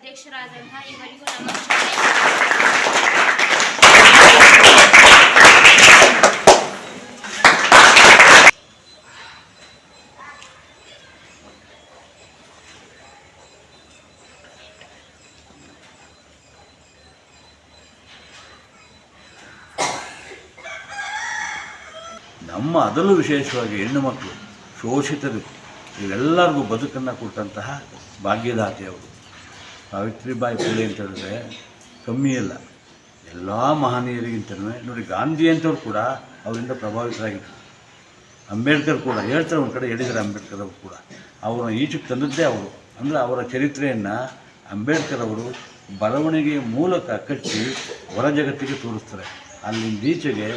ಅಧ್ಯಕ್ಷರಾದಂತಹ ಇವರಿಗೂ ನಮ್ಮ ಅದರಲ್ಲೂ ವಿಶೇಷವಾಗಿ ಹೆಣ್ಣು ಮಕ್ಕಳು ಶೋಷಿತರು ಇವೆಲ್ಲರಿಗೂ ಬದುಕನ್ನು ಕೊಟ್ಟಂತಹ ಭಾಗ್ಯದಾತೆಯವರು ಸಾವಿತ್ರಿಬಾಯಿ ಫುಲೆ ಅಂತ ಹೇಳಿದ್ರೆ ಕಮ್ಮಿ ಇಲ್ಲ ಎಲ್ಲ ಮಹನೀಯರಿಗಿಂತಲೂ ನೋಡಿ ಗಾಂಧಿ ಅಂತವ್ರು ಕೂಡ ಅವರಿಂದ ಪ್ರಭಾವಿತರಾಗಿದ್ದರು ಅಂಬೇಡ್ಕರ್ ಕೂಡ ಹೇಳ್ತಾರೆ, ಒಂದು ಕಡೆ ಹೇಳಿದ್ದಾರೆ ಅಂಬೇಡ್ಕರ್ ಅವರು ಕೂಡ. ಅವರನ್ನು ಈಚೆಗೆ ತಂದದ್ದೇ ಅವರು. ಅಂದರೆ ಅವರ ಚರಿತ್ರೆಯನ್ನು ಅಂಬೇಡ್ಕರ್ ಅವರು ಬರವಣಿಗೆಯ ಮೂಲಕ ಕಟ್ಟಿ ಹೊರ ಜಗತ್ತಿಗೆ ತೋರಿಸ್ತಾರೆ. ಅಲ್ಲಿಂದ ಈಚೆಗೆ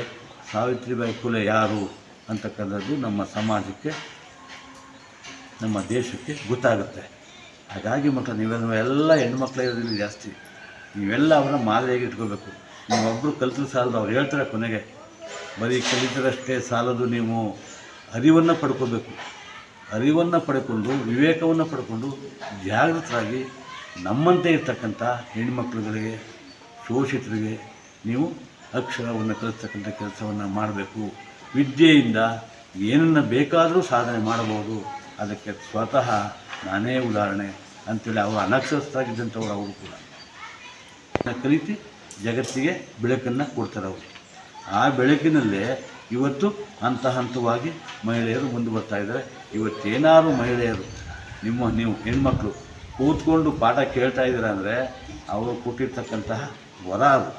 ಸಾವಿತ್ರಿಬಾಯಿ ಫುಲೆ ಯಾರು ಅಂತಕ್ಕಂಥದ್ದು ನಮ್ಮ ಸಮಾಜಕ್ಕೆ, ನಮ್ಮ ದೇಶಕ್ಕೆ ಗೊತ್ತಾಗುತ್ತೆ. ಹಾಗಾಗಿ ಮಕ್ಕಳು ನೀವೆಲ್ಲ ಎಲ್ಲ ಹೆಣ್ಮಕ್ಳು ಇರೋದ್ರಲ್ಲಿ ಜಾಸ್ತಿ. ನೀವೆಲ್ಲ ಅವರ ಮಾದರಿಯಾಗಿ ಇಟ್ಕೋಬೇಕು ನೀವೊಬ್ಬರು ಕಲಿತು ಸಾಲದು, ಅವ್ರು ಹೇಳ್ತಾರೆ ಕೊನೆಗೆ. ಬರೀ ಕಲಿತರಷ್ಟೇ ಸಾಲದು ನೀವು ಅರಿವನ್ನು ಪಡ್ಕೋಬೇಕು ಅರಿವನ್ನು ಪಡ್ಕೊಂಡು, ವಿವೇಕವನ್ನು ಪಡ್ಕೊಂಡು ಜಾಗೃತರಾಗಿ ನಮ್ಮಂತೆ ಇರ್ತಕ್ಕಂಥ ಹೆಣ್ಮಕ್ಳುಗಳಿಗೆ ಶೋಷಿತರಿಗೆ ನೀವು ಅಕ್ಷರವನ್ನು ಕಲಿಸ್ತಕ್ಕಂಥ ಕೆಲಸವನ್ನು ಮಾಡಬೇಕು. ವಿದ್ಯೆಯಿಂದ ಏನನ್ನು ಬೇಕಾದರೂ ಸಾಧನೆ ಮಾಡಬಹುದು. ಅದಕ್ಕೆ ಸ್ವತಃ ನಾನೇ ಉದಾಹರಣೆ ಅಂತೇಳಿ ಅವರು ಅನಕ್ಷರಸ್ಥರಾಗಿದ್ದಂಥವ್ರು ಅವರು ಕೂಡ. ಕಲಿತು ಜಗತ್ತಿಗೆ ಬೆಳಕನ್ನು ಕೊಡ್ತಾರೆ ಅವರು. ಆ ಬೆಳಕಿನಲ್ಲೇ ಇವತ್ತು ಹಂತ ಹಂತವಾಗಿ ಮಹಿಳೆಯರು ಮುಂದೆ ಬರ್ತಾ ಇದ್ದಾರೆ. ಇವತ್ತೇನಾದ್ರು ಮಹಿಳೆಯರು, ನಿಮ್ಮ ನೀವು ಹೆಣ್ಮಕ್ಳು ಕೂತ್ಕೊಂಡು ಪಾಠ ಕೇಳ್ತಾ ಇದ್ದೀರ ಅಂದರೆ ಅವರು ಕೊಟ್ಟಿರ್ತಕ್ಕಂತಹ ವರ ಅದು.